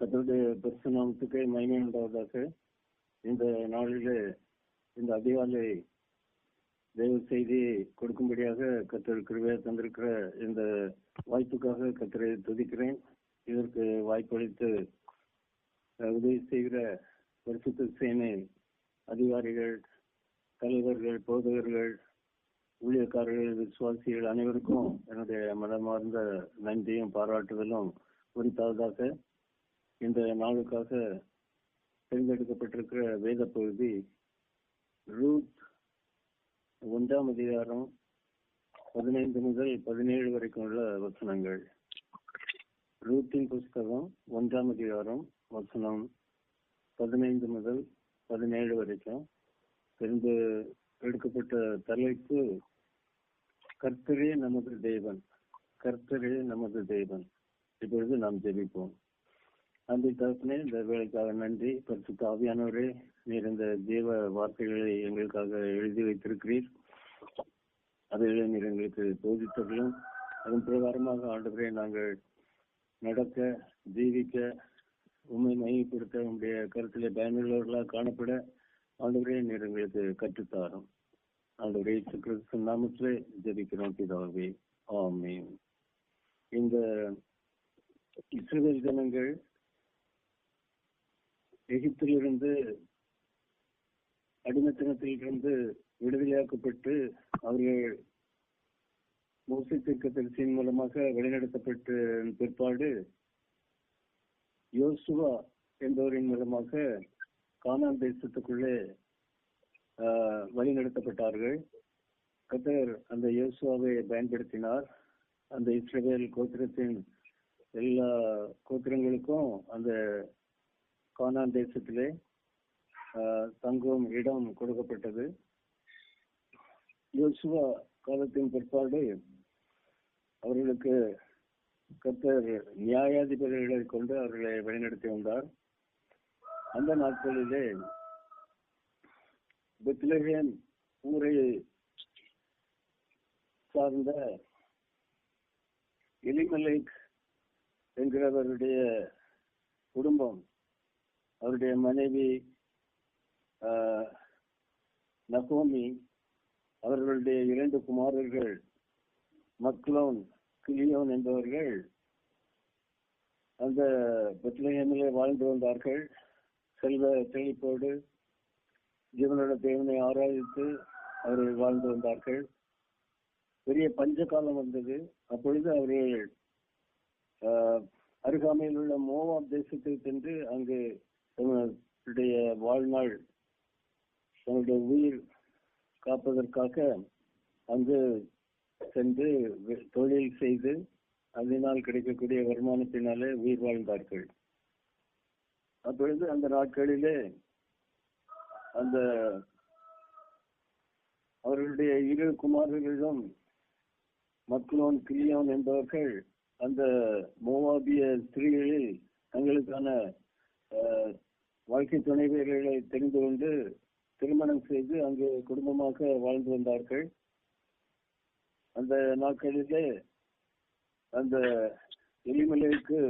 கத்தருடைய பரிசுநாமத்துக்கு மயமே உண்டாவதாக இந்த நாளிலே இந்த அதிகாலை தெய்வ செய்தி கொடுக்கும்படியாக கத்தர் கிருவே தந்திருக்கிற இந்த வாய்ப்புக்காக கத்தரை துதிக்கிறேன். இதற்கு வாய்ப்பளித்து உதவி செய்கிற பரிசுத்த சேனை அதிகாரிகள் தலைவர்கள் போதகர்கள் ஊழியக்காரர்கள் விசுவாசிகள் அனைவருக்கும் என்னுடைய மனமார்ந்த நன்றியும் பாராட்டுதலும் குறித்தாவதாக இந்த நாளுக்காக தேர்ந்தெடுக்கப்பட்டிருக்கிற வேத பகுதி ரூத் ஒன்றாம் அதிகாரம் பதினைந்து முதல் பதினேழு வரைக்கும் உள்ள வசனங்கள். ரூத்தின் புஸ்தகம் ஒன்றாம் அதிகாரம் வசனம் பதினைந்து முதல் பதினேழு வரைக்கும். தெரிந்து எடுக்கப்பட்ட தலைப்பு கர்த்தரே நமது தேவன் கர்த்தரே நமது தேவன். இப்பொழுது நாம் ஜெபிப்போம். அன்பை தகப்பனே இந்த வேலைக்காக நன்றி. பரிசு தாவியானவரே நீர் இந்த தேவ வார்த்தைகளை எங்களுக்காக எழுதி வைத்திருக்கிறீர். அதில் நீர் எங்களுக்கு போதித்தர்களும் அதன் பிரகாரமாக ஆண்டவரே நாங்கள் நடக்க ஜீவிக்க உண்மை மையப்படுத்த உங்களுடைய கருத்தில் பயனுள்ளவர்களாக காணப்பட ஆண்டவரே நீர் எங்களுக்கு கற்றுத்தாரும். ஆண்டவரே இயேசு நாமத்தில் ஜபிக்கிறோம் பிதாவே. ஆமே இந்த இஸ்ரேல் ஜனங்கள் எகிப்திலிருந்து அடிமைத்தனத்திலிருந்து விடுதலையாக்கப்பட்டு அவர்கள் மோசி தீர்க்கதரிசியின் மூலமாக வழிநடத்தப்பட்ட பிற்பாடு யோசுவா என்பவரின் மூலமாக கானான் தேசத்துக்குள்ளே வழிநடத்தப்பட்டார்கள். கத்தர் அந்த யோசுவாவை பயன்படுத்தினார். அந்த இஸ்ரவேல் கோத்திரத்தின் எல்லா கோத்திரங்களுக்கும் அந்த கானான் தேசத்திலே தங்கும் இடம் கொடுக்கப்பட்டது. யோசுவா காலத்தின் பிற்பாடு அவர்களுக்கு கத்தர் நியாயாதிபதிகளை கொண்டு அவர்களை வழிநடத்தி வந்தார். அந்த நாட்களிலே பெத்லஹேம் ஊரை சார்ந்த எலிமலைக் என்கிறவருடைய குடும்பம் அவருடைய மனைவி நகோமி அவர்களுடைய இரண்டு குமாரர்கள் மக்லோன் கிளியோன் என்பவர்கள் அந்த பெத்லஹேமிலே வாழ்ந்து வந்தார்கள். செல்வ செழிப்போடு ஜீவனோட தேவனை ஆராதித்து அவர்கள் வாழ்ந்து வந்தார்கள். பெரிய பஞ்ச காலம் வந்தது. அப்பொழுது அவர்கள் அருகாமையில் உள்ள மோவாப் தேசத்தில் சென்று அங்கு தங்களுடைய வாழ்நாள் தங்களுடைய உயிர் காப்பதற்காக அங்கு சென்று தொழில் செய்து அதனால் கிடைக்கக்கூடிய வருமானத்தினாலே உயிர் வாழ்ந்தார்கள். அப்பொழுது அந்த நாட்களிலே அந்த அவர்களுடைய இரு குமாரர்களிடம் மக்லோன் கிளியோன் என்பவர்கள் அந்த மோவாபிய ஸ்திரீகளில் தங்களுக்கான வாழ்க்கை துணைவியர்களை தெரிந்து கொண்டு திருமணம் செய்து அங்கு குடும்பமாக வாழ்ந்து வந்தார்கள். அந்த நாட்களிலே அந்த எலிமலைக்கு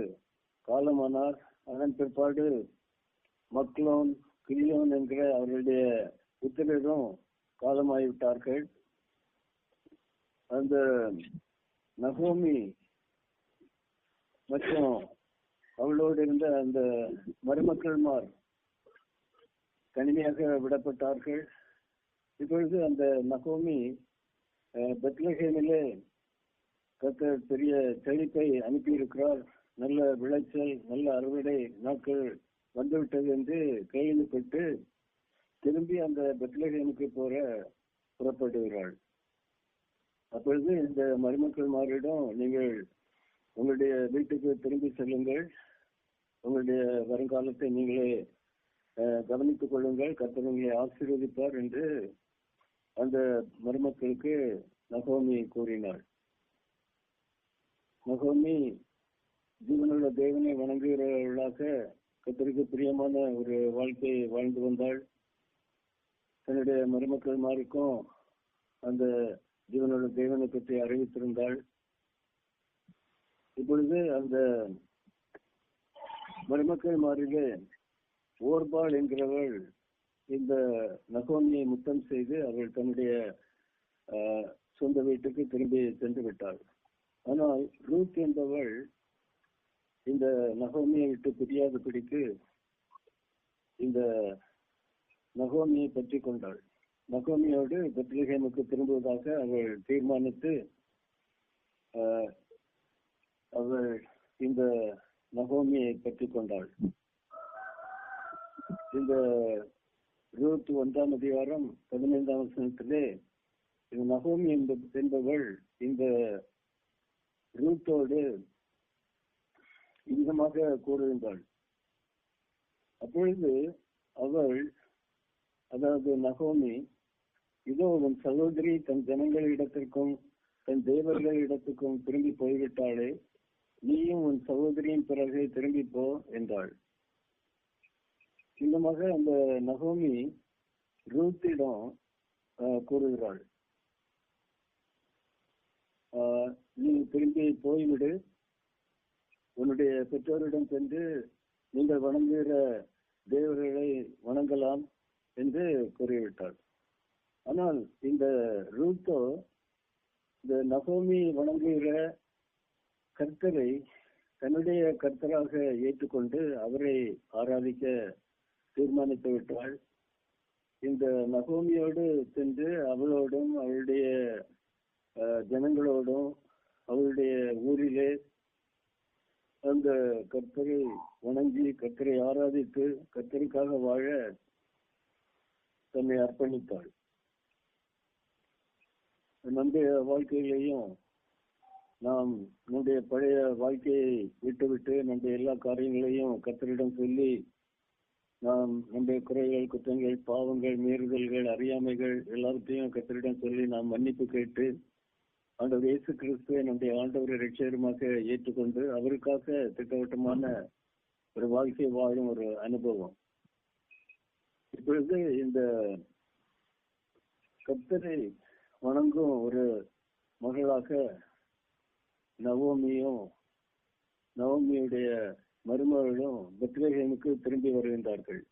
காலமானார். அதன் பிற்பாடு மக்லோன் கிளியோன் என்கிற அவர்களுடைய புத்திரரும் காலமாகிவிட்டார்கள் அந்த நகோமி மற்றும் அவளோடு இருந்த அந்த மருமக்கள்மார் தனிமையாக விடப்பட்டார்கள். இப்பொழுது அந்த நகோமி அஹ், பெத்லஹேமிலே பெரிய செழிப்பை அனுப்பியிருக்கிறார். நல்ல விளைச்சல் நல்ல அறுவடை நாட்கள் வந்துவிட்டது என்று கேள்விப்பட்டு திரும்பி அந்த பெத்லஹேமுக்கு போற புறப்படுகிறாள். அப்பொழுது இந்த மருமக்கள் மாரிடம் நீங்கள் உங்களுடைய வீட்டுக்கு திரும்பி செல்லுங்கள். உங்களுடைய வருங்காலத்தை நீங்களே கவனித்துக் கொள்ளுங்கள். கர்த்தர் ஆசீர்வதிப்பார் என்று அந்த மருமக்களுக்கு நகோமி கூறினாள். நகோமி ஜீவனுள்ள தேவனை வணங்குகிறவர்களாக கர்த்தருக்கு பிரியமான ஒரு வாழ்க்கையை வாழ்ந்து வந்தாள். தன்னுடைய மருமக்கள் மாறிக்கும் அந்த ஜீவனுள்ள தேவனை பற்றி அறிவித்திருந்தாள். இப்பொழுது அந்த மருமக்கள் மாறிலே ஓர்பால் என்கிறவள் இந்த நகோமியை முத்தம் செய்து அவள் தன்னுடைய சொந்த வீட்டுக்கு திரும்பி சென்று விட்டாள். ஆனால் ரூத் என்பவள் இந்த நகோமியை விட்டு பிரியாது பிடித்து இந்த நகோமியை பற்றி கொண்டாள். நகோமியோடு பெத்லஹேமுக்கு திரும்புவதாக அவள் தீர்மானித்து அவள் இந்த நகோமியை பற்றி கொண்டாள். இந்த இருபத்தி ஒன்றாம் அதிகாரம் பதினைந்தாம் வசனத்திலே இந்த நகோமி என்ப- என்பவள் இந்த ரூத்தோடு இந்தமாக கூறுகின்றாள். அப்பொழுது அவள் அதாவது நகோமி இதோ உன் சகோதரி தன் ஜனங்களிடத்திற்கும் தன் தேவர்களிடத்துக்கும் திரும்பி போய்விட்டாளே நீயும் உன் சகோதரியின் பிறகு திரும்பி போ என்றாள். சின்னமாக அந்த நகோமி ரூத்திடம் கூறுகிறாள். நீ திரும்பி போய்விடு. உன்னுடைய பெற்றோரிடம் சென்று நீங்கள் வணங்குகிற தேவர்களை வணங்கலாம் என்று கூறிவிட்டாள். ஆனால் இந்த ரூத்தோ இந்த நகோமி வணங்குகிற கர்த்தரை தன்னுடைய கர்த்தராக ஏற்றுக்கொண்டு அவரை ஆராதிக்க தீர்மானித்து விட்டாள். இந்த நகோமியோடு சென்று அவளோடும் அவளுடைய ஜனங்களோடும் அவளுடைய ஊரிலே அந்த கர்த்தரை வணங்கி கர்த்தரை ஆராதித்து கர்த்தருக்காக வாழ தன்னை அர்ப்பணித்தாள். நம்முடைய வாழ்க்கையிலையும் நாம் நம்முடைய பழைய வாழ்க்கையை விட்டுவிட்டு நம்முடைய எல்லா காரியங்களையும் கத்தரிடம் சொல்லி நாம் நம்முடைய குறைகள் குற்றங்கள் பாவங்கள் மீறுதல்கள் அறியாமைகள் எல்லாத்தையும் கத்தரிடம் சொல்லி நாம் மன்னிப்பு கேட்டு ஆண்டவர் இயேசு கிறிஸ்துவை நம்முடைய ஆண்டவரை ரட்சகருமாக ஏற்றுக்கொண்டு அவருக்காக திட்டவட்டமான ஒரு வாழ்க்கை வாழும் ஒரு அனுபவம். இப்பொழுது இந்த கத்தரை வணங்கும் ஒரு மகளாக நவோமியும் நவோமியுடைய மருமகளும் பெத்லஹேமுக்கு திரும்பி வருகின்றார்கள்.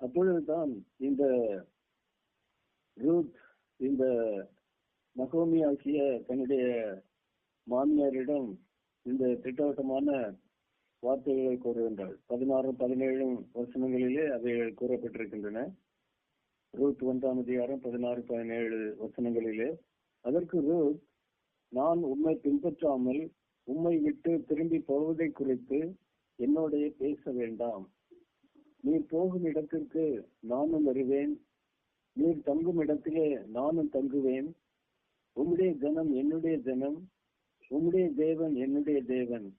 அப்பொழுதுதான் இந்த ரூத் இந்த நகோமி ஆகிய தன்னுடைய மாமியாரிடம் இந்த திட்டவட்டமான வார்த்தைகளை கூறுகின்றாள். பதினாறும் பதினேழும் வசனங்களிலே அவைகள் கூறப்பட்டிருக்கின்றன. ரூத் ஒன்றாம் அதிகாரம் பதினாறு பதினேழு வசனங்களிலே அதற்கு ரூத் நான் உண்மை பின்பற்றாமல் உம்மை விட்டு திரும்பி போவதை குறித்து என்னோடைய பேச வேண்டாம். நீர் போகும் இடத்திற்கு நானும் வருவேன். நீர் தங்கும் இடத்திலே நானும் தங்குவேன். உம்முடைய ஜனம் என்னுடைய ஜனம். உம்முடைய தேவன் என்னுடைய தேவன்.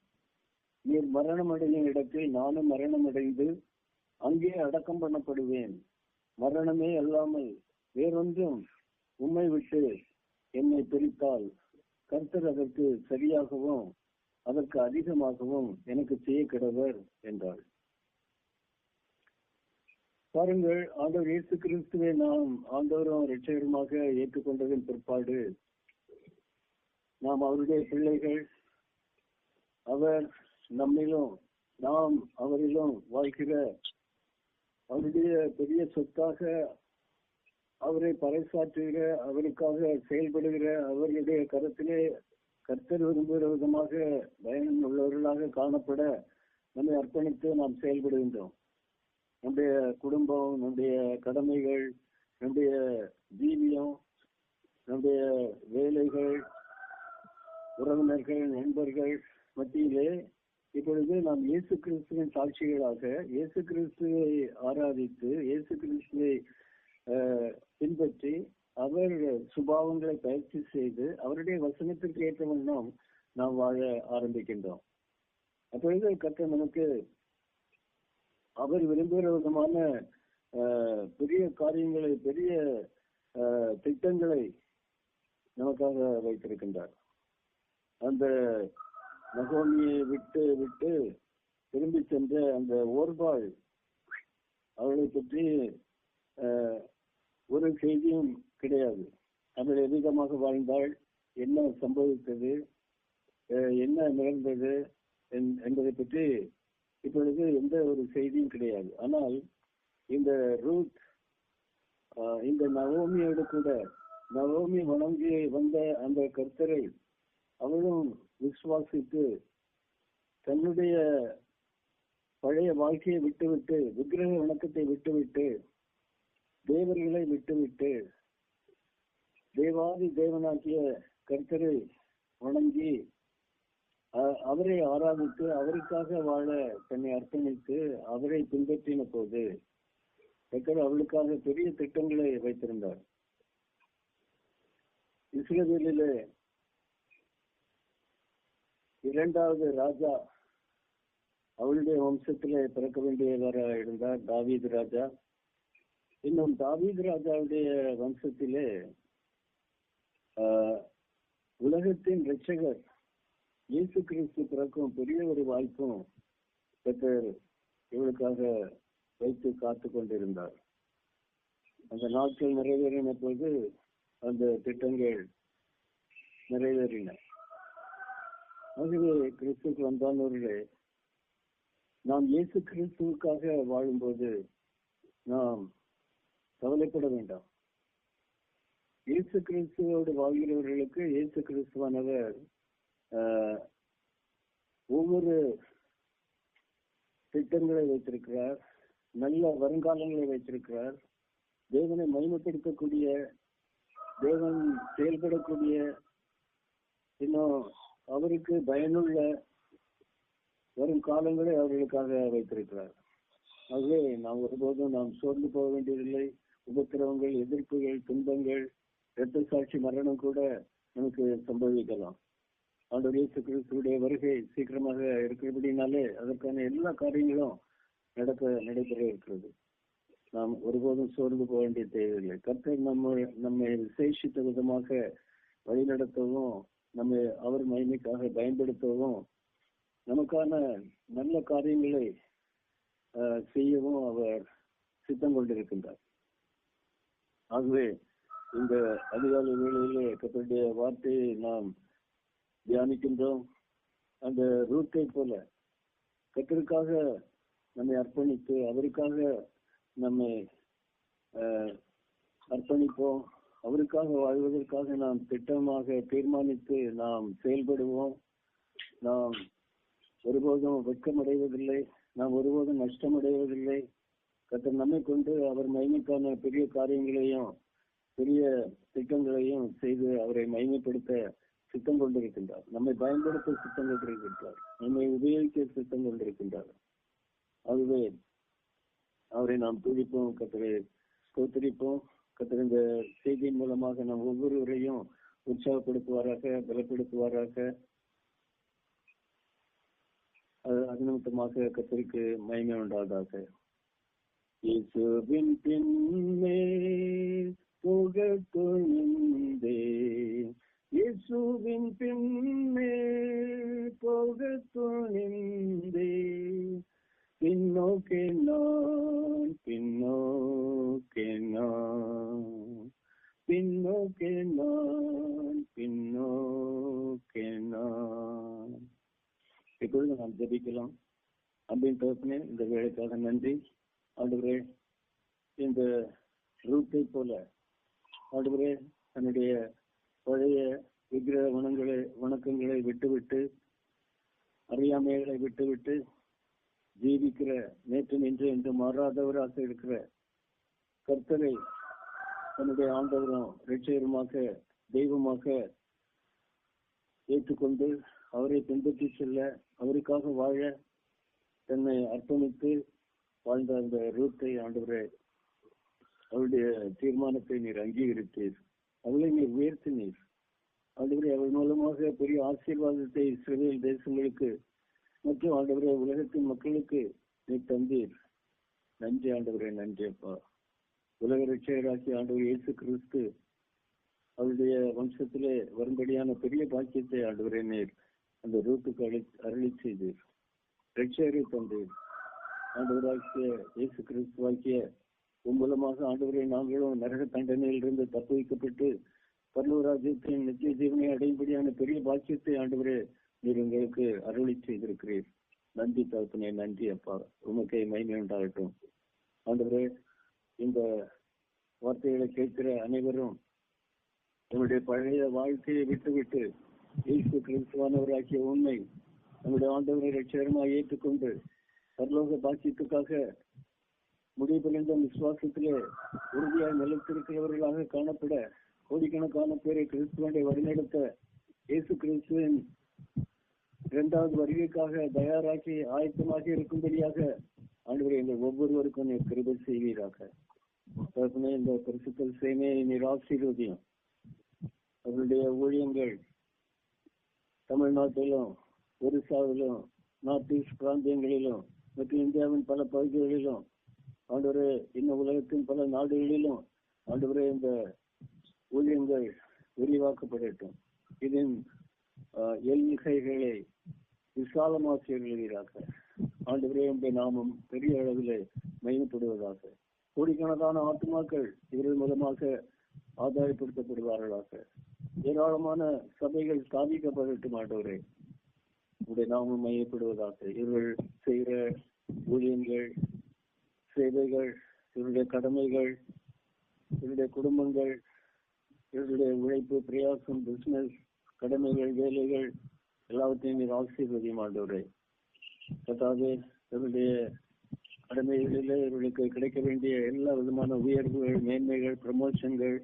நீர் மரணம் அடையும் இடத்தில் நானும் மரணம் அடைந்து அங்கே அடக்கம் பண்ணப்படுவேன். மரணமே அல்லாமல் வேறொன்றும் உம்மை விட்டு என்னை பிரித்தால். கர்த்தர் அதற்கு சரியாகவும் அதற்கு அதிகமாகவும் எனக்கு செய்ய கிடவர் என்றாள் பாருங்கள் ஆண்டவர் இயேசு கிறிஸ்துவை நாம் ஆண்டவரும் இரட்சகருமாக ஏற்றுக்கொண்டதன் பிற்பாடு நாம் அவருடைய பிள்ளைகள் அவர் நம்மிலும் நாம் அவரிலும் வாழ்கிற அவருடைய பெரிய சொத்தாக அவரை பறைசாற்றுகிற அவருக்காக செயல்படுகிற அவருடைய கருத்திலே கர்த்தர் விரும்புகிற விதமாக பயணம் உள்ளவர்களாக காணப்பட நம்மை அர்ப்பணித்து நாம் செயல்படுகின்றோம். நம்முடைய குடும்பம் நம்முடைய கடமைகள் நம்முடைய ஜீவியம் நம்முடைய வேலைகள் உறவினர்கள் நண்பர்கள் மத்தியிலே இப்பொழுது நாம் இயேசு கிறிஸ்துவின் சாட்சிகளாக இயேசு கிறிஸ்துவை ஆராதித்து இயேசு கிறிஸ்துவை பின்பற்றி அவர் சுபாவங்களை பயிற்சி செய்து அவருடைய வசனத்திற்கு ஏற்ற வண்ணம் நாம் வாழ ஆரம்பிக்கின்றோம். அப்பொழுது கத்த நமக்கு அவர் விரும்புகிற விதமான பெரிய காரியங்களை பெரிய திட்டங்களை நமக்காக வைத்திருக்கின்றார். அந்த மகோனியை விட்டு விட்டு திரும்பி சென்ற அந்த ஓர்பாள் அவளை பற்றி ஒரு செய்தியும் கிடையாது. அவள் எதிகமாக வாழ்ந்தால் என்ன சம்பவித்தது என்ன நிகழ்ந்தது என்- பற்றி இப்பொழுது எந்த ஒரு செய்தியும் கிடையாது. ஆனால் இந்த ரூத் இந்த நவோமியோடு கூட நவோமி வணங்கி வந்த அந்த கர்த்தரை அவளும் விசுவாசித்து தன்னுடைய பழைய வாழ்க்கையை விட்டுவிட்டு விக்கிரக வணக்கத்தை விட்டுவிட்டு தேவர்களை விட்டுவிட்டு தேவாதி தேவனாகிய கர்த்தரை வணங்கி அவரை ஆராதித்து அவருக்காக வாழ தன்னை அர்ப்பணித்து அவரை பின்பற்றின போது கர்த்தர் அவளுக்காக பெரிய திட்டங்களை வைத்திருந்தார். இஸ்ரேலிலே இரண்டாவது ராஜா அவளுடைய வம்சத்திலே பிறக்க வேண்டியவராக இருந்தார். தாவீது ராஜா. இன்னும் தாவீது ராஜாவுடைய வம்சத்திலே உலகத்தின் ரட்சகர் இயேசு கிறிஸ்து பிறக்கும் பெரிய ஒரு வாய்ப்பும் பெற்ற இவளுக்காக வைத்து காத்து கொண்டிருந்தார். அந்த நாட்கள் நிறைவேறின போது அந்த திட்டங்கள் நிறைவேறின. ஆகவே கிறிஸ்துக்கு வந்தானவர்களே நாம் இயேசு கிறிஸ்துவுக்காக வாழும்போது நாம் கவலைப்பட வேண்டாம். இயேசு கிறிஸ்துவோடு வாழ்கிறவர்களுக்கு இயேசு கிறிஸ்துவானவர் ஒவ்வொரு திட்டங்களை வைத்திருக்கிறார் நல்ல வருங்காலங்களை வைத்திருக்கிறார். தேவனை மகிமைப்படுத்தக்கூடிய தேவன் செயல்படக்கூடிய இன்னும் அவருக்கு பயனுள்ள வரும் காலங்களை அவர்களுக்காக வைத்திருக்கிறார். ஆகவே நாம் ஒருபோதும் நாம் சோர்ந்து போக வேண்டியதில்லை. உபத்திரவங்கள் எதிர்ப்புகள் துன்பங்கள் இரத்த சாட்சி மரணம் கூட நமக்கு சம்பவிக்கலாம். ஆண்டவர் கிறிஸ்துடைய வருகை சீக்கிரமாக இருக்கிறபடினாலே அதற்கான எல்லா காரியங்களும் நடக்க நடைபெற இருக்கிறது. நாம் ஒருபோதும் சோர்ந்து போக வேண்டிய தேவையில்லை. கர்த்தர் நம்ம நம்மை விசேஷித்த விதமாக வழிநடத்தவும் நம்மை அவர் மகிமைக்காக பயன்படுத்தவும் நமக்கான நல்ல காரியங்களை செய்யவும் அவர் சித்தம் கொண்டிருக்கின்றார். ஆகவே இந்த அதிகாலை வேளையிலே கத்தருடைய வார்த்தையை நாம் தியானிக்கின்றோம். அந்த ரூத்தை போல கத்தருக்காக நம்மை அர்ப்பணித்து அவருக்காக நம்மை அர்ப்பணிப்போம். அவருக்காக வாழ்வதற்காக நாம் திட்டமாக தீர்மானித்து நாம் செயல்படுவோம். நாம் ஒருபோதும் வெட்கமடைவதில்லை. நாம் ஒருபோதும் நஷ்டமடைவதில்லை. கர்த்தர் நம்மை கொண்டு அவர் மகிமைக்கான பெரிய காரியங்களையும் பெரிய திட்டங்களையும் செய்து அவரை மகிமைப்படுத்த சித்தம் கொண்டிருக்கின்றார். நம்மை பயன்படுத்த சித்தம் கொண்டிருக்கின்றார். நம்மை உபயோகிக்க சித்தம் கொண்டிருக்கின்றார். ஆகவே அவரை நாம் துதிப்போம் கத்தரை ஸ்தோத்திரிப்போம். கத்தர் இந்த செய்தியின் மூலமாக நாம் ஒவ்வொருவரையும் உற்சாகப்படுத்துவாராக பலப்படுத்துவாராக. அது அது நிமித்தமாக கத்தருக்கு மயமே உண்டாதாக இயேசுவின் பின்னே போக துணிந்தே இயேசுவின் பின்னே போக துணிந்தே பின்னோக்கே நான் பின்னோக்கே நான் பின்னோக்கே நான் பின்னோக்கே நான் இப்பொழுது நாம் ஜெபிக்கலாம் அன்பின் தகப்பனே இந்த வேலைக்காக நன்றி ஆண்டவரே இந்த ரூட்டை போல ஆண்டவரே தன்னுடைய பழைய விக்கிரக வனங்களை வணக்கங்களை விட்டுவிட்டு அறியாமைகளை விட்டுவிட்டு ஜீவிக்கிற நேற்று நின்று என்று மாறாதவராக இருக்கிற கர்த்தரை தன்னுடைய ஆண்டவரும் ரட்சகருமாக தெய்வமாக ஏற்றுக்கொண்டு அவரை பின்பற்றி செல்ல அவருக்காக வாழ தன்னை அர்ப்பணித்து வாழ்ந்த அந்த ரூத்தை ஆண்டவரே அவருடைய தீர்மானத்தை நீர் அங்கீகரித்தீர். அவளை நீர் உயர்த்தினீர். ஆண்டவரே அவள் மூலமாக பெரிய ஆசீர்வாதத்தை சிறுவில் தேசங்களுக்கு மற்றும் ஆண்டவரே உலகத்தின் மக்களுக்கு நீர் தந்தீர். நன்றி ஆண்டவரே நன்றி அப்பா. உலக ரட்சகராகி ஆண்டவர் இயேசு கிறிஸ்து அவருடைய வம்சத்திலே வரும்படியான பெரிய பாக்கியத்தை ஆண்டவரே நீர் அந்த ரூட்டுக்கு அழி அருளி செய்தீர். ரட்சகரை தந்தீர். ஆண்டவராகிய இயேசு கிறிஸ்துவாக்கிய உன் மூலமாக ஆண்டவரை நாங்களும் நரக தண்டனையிலிருந்து தப்பு வைக்கப்பட்டு பரலூராஜ்யத்தின் நித்திய ஜீவனை அடையும்படியான பெரிய பாக்கியத்தை ஆண்டவரே நீர் எங்களுக்கு அருளி செய்திருக்கிறீர். நன்றி தகப்பனே நன்றி அப்பா. உமக்கை மகிமை உண்டாகட்டும். ஆண்டவரே இந்த வார்த்தைகளை கேட்கிற அனைவரும் நம்முடைய பழைய வாழ்க்கையை விட்டுவிட்டு இயேசு கிறிஸ்துவானவராக்கிய உண்மை நம்முடைய ஆண்டவரை லட்சியமாக ஏற்றுக்கொண்டு பரலோக பாக்கியத்துக்காக முடிவடைந்த விசுவாசத்திலே உறுதியாக நிலைத்திருக்கிறவர்களாக காணப்பட கோடிக்கணக்கான பேரை கிறிஸ்துவனை வழிநடத்த இயேசு கிறிஸ்துவின் இரண்டாவது வருகைக்காக தயாராக்கி ஆயத்தமாக இருக்கும்படியாக ஆண்டவரை எங்கள் ஒவ்வொருவருக்கும் நீர் கிருபை செய்வீராக. இந்த பரிசுத்தல் சேமையை நீர் ஆசீர்வதியும். அவருடைய ஊழியங்கள் தமிழ்நாட்டிலும் ஒரிசாவிலும் நார்த் ஈஸ்ட் பிராந்தியங்களிலும் மற்றும் இந்தியாவின் பல பகுதிகளிலும் ஆண்டவரே இன்னும் உலகத்தின் பல நாடுகளிலும் ஆண்டவரே இந்த ஊழியங்கள் விரிவாக்கப்படட்டும். இதன் ஆஹ், விசாலமாக விசாலமாக்குவீராக ஆண்டவரே என்ற நாமம் பெரிய அளவில் மையப்படுவதாக. கோடிக்கணக்கான ஆத்மாக்கள் இவர்கள் மூலமாக ஆதாயப்படுத்தப்படுவார்களாக. ஏராளமான சபைகள் ஸ்தாபிக்கப்படட்டும் ஆண்டவரே. உடைய நாமம் மையப்படுவதாக. இவர்கள் செய்கிற ஊழியங்கள் சேவைகள் இவருடைய கடமைகள் இவருடைய குடும்பங்கள் இவருடைய உழைப்பு பிரயாசம் பிசினஸ் கடமைகள் வேலைகள் எல்லாவற்றையும் நீர் ஆசீர்வதியும் ஆண்டவரே. அதாவது இவருடைய கடமைகளிலே இவர்களுக்கு கிடைக்க வேண்டிய எல்லா விதமான உயர்வுகள் மேன்மைகள் ப்ரமோஷன்கள்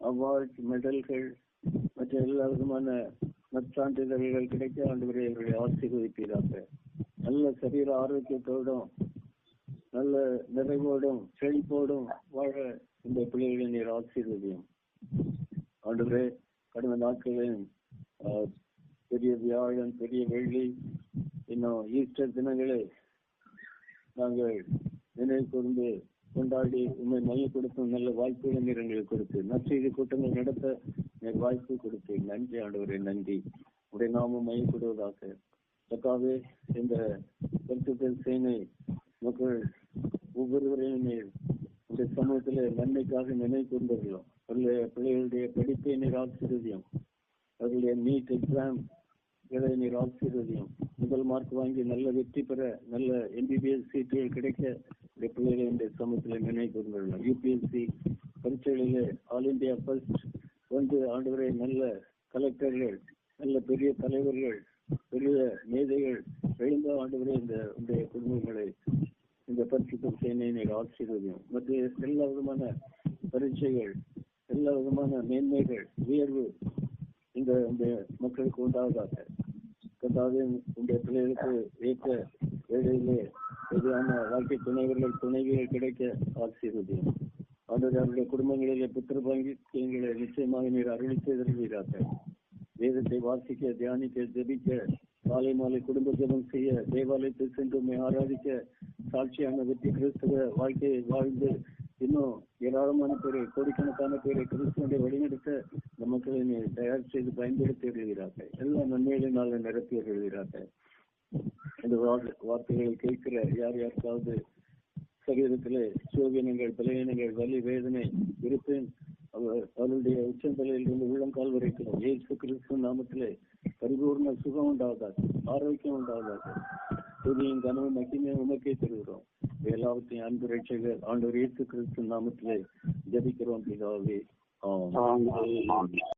அவார்ட்ஸ் மெடல்கள் மற்ற எல்லா விதமான நற்சான்றிதழ்கள் கிடைக்க ஆண்டவரை இவர்களை ஆசீர்வதிப்பீராக நல்ல சரீர ஆரோக்கியத்தோடும் நல்ல நிறைவோடும் செழிப்போடும் வாழ இந்த பிள்ளைகளை நீர் ஆசீர்வதியும். ஆண்டவரே கடந்த நாட்களில் பெரிய வியாழன் பெரிய வெள்ளி இன்னும் ஈஸ்டர் தினங்களை நாங்கள் நினைவு கூர்ந்து கொண்டாடி உண்மை மையப்படுத்தும் நல்ல வாய்ப்புகளை நீர் எங்களுக்கு கொடுத்து நற்செய்தி கூட்டங்கள் நடத்த எனக்கு வாய்ப்பு கொடுத்து நன்றி ஆண்டவரே நன்றி. உடைய நாமம் மயப்படுவதாக தக்காவே இந்த பரிசுத்தல் சேனை மக்கள் ஒவ்வொருவரையும் இந்த சமூகத்திலே நன்மைக்காக நினைவு கூர்ந்தவர்களும் அவருடைய பிள்ளைகளுடைய படிப்பை நீர் ஆசீர்வதியும். அவர்களுடைய நீட் எக்ஸாம் இதை நீர் ஆசீர்வதியும். முதல் மார்க் வாங்கி நல்ல வெற்றி பெற நல்ல எம்பிபிஎஸ் சீட்டுகள் கிடைக்க இந்த பிள்ளைகளை இந்த சமூகத்தில் நினைவு கூர்ந்துள்ளோம் யூபிஎஸ்சி பரீட்சைகளிலே ஆல் இந்தியா ஃபர்ஸ்ட் வந்து ஆண்டவரை நல்ல கலெக்டர்கள் நல்ல பெரிய தலைவர்கள் பெரிய மேதைகள் எழுந்த ஆண்டவரே இந்த உடைய குடும்பங்களை இந்த பரிசுத்த சேனை நீர் ஆசீர்வதியும். மற்ற எல்லா விதமான பரீட்சைகள் எல்லா விதமான மேன்மைகள் உயர்வு இந்த உடைய மக்களுக்கு உண்டாவதாக. கதாவது உடைய பிள்ளைகளுக்கு ஏற்ற வேலையிலே எதிரான வாழ்க்கை துணைவர்கள் துணைவிகள் கிடைக்க ஆசீர்வதியும். அவருடைய குடும்பங்களிலே புத்திர பாங்கியங்களை நிச்சயமாக நீர் அருளி செய்திருவீராக வேதத்தை வாசிக்க தியானிக்க ஜெபிக்க காலை மாலை குடும்ப ஜெபம் செய்ய தேவாலயத்தில் சென்று ஆராதிக்க சாட்சியான வெற்றி கிறிஸ்துவ வாழ்க்கையை வாழ்ந்து இன்னும் ஏராளமான பேரை கோடிக்கணக்கான பேரை கிறிஸ்துவனுடைய வழிநடத்த இந்த மக்களை தயார் செய்து பயன்படுத்தி எழுதுகிறார்கள் எல்லா நன்மைகளினால நிரப்பி எழுதுகிறார்கள் இந்த வார்த்தைகளை கேட்கிற யார் யாருக்காவது சரீரத்திலே சோகினங்கள் பலவீனங்கள் வலி வேதனை இருப்பேன் அவர் அவருடைய உச்சந்தலையில் இருந்து உள்ளங்கால் வரைக்கும் ஏசு கிறிஸ்து நாமத்திலே பரிபூர்ண சுகம் உண்டாவதாக ஆரோக்கியம் உண்டாவதாக துதியும் கனவும் மகிமே உமக்கே தருகிறோம். எல்லாவற்றையும் அன்பு ரட்சகர் ஆண்டவர் இயேசு கிறிஸ்து நாமத்திலே ஜபிக்கிறோம் பிதாவே. ஆமென்.